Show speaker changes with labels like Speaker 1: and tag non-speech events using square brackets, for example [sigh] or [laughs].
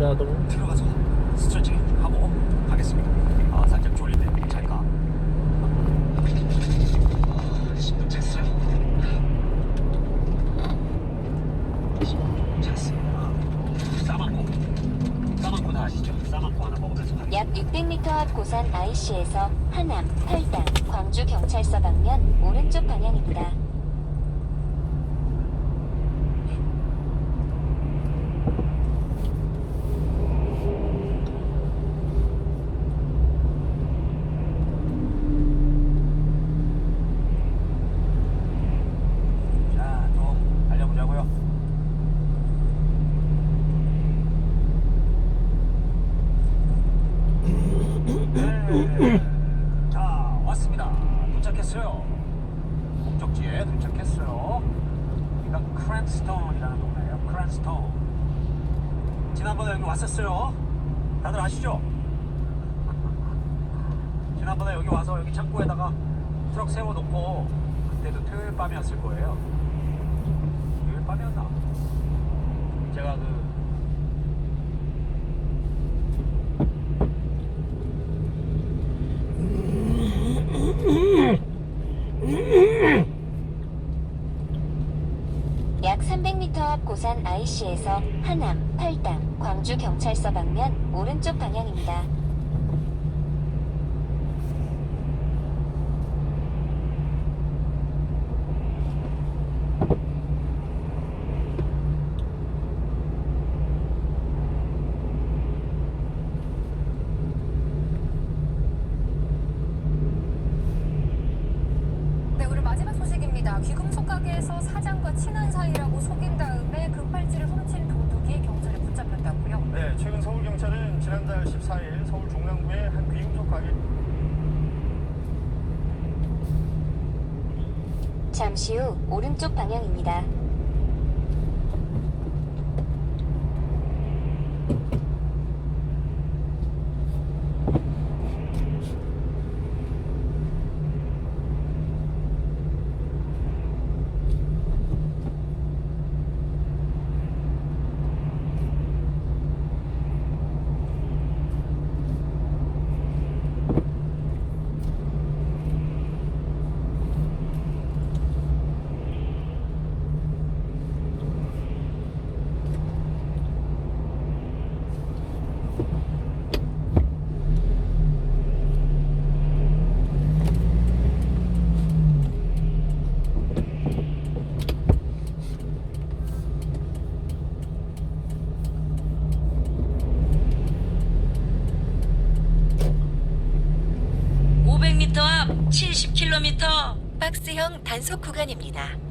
Speaker 1: 자동
Speaker 2: 들어가서 스트레칭 하고 가겠습니다. 아 살짝 졸린데 잘 가. 아, 10분 잤어요. 10분 잤습니다. 싸만코. 싸만코 다 아시죠? 싸만코 하나 먹으면서 가겠습니다.
Speaker 3: 약 600m 앞 고산 IC에서 하남, 팔당, 광주 경찰서 방면 오른쪽 방향입니다.
Speaker 2: 자, 좀 달려보자고요. 네. 자, 왔습니다. 도착했어요. 목적지에 도착했어요. 여기가 크랜스톤이라는 동네예요. 크랜스톤. 지난번에 여기 왔었어요. 다들 아시죠? [laughs] 지난번에 여기 와서 여기 창고에다가 트럭 세워놓고 그때도 토요일 밤이었을 거예요. 토요일 밤이었나? 제가 그
Speaker 3: 300m 앞 고산 IC에서 하남, 팔당, 광주 경찰서 방면 오른쪽 방향입니다.
Speaker 4: 네, 오늘 마지막 소식입니다. 귀금속 가게에서 사장과 친한 사이라고 속인 다음에 금팔찌를 훔친 도둑이 경찰에 붙잡혔다고요.
Speaker 5: 네, 최근 서울 경찰은 지난달 14일 서울 종남구의 한 귀금속 가게
Speaker 3: 잠시 후 오른쪽 방향입니다.
Speaker 6: 앞 (70km)
Speaker 4: 박스형 단속 구간입니다.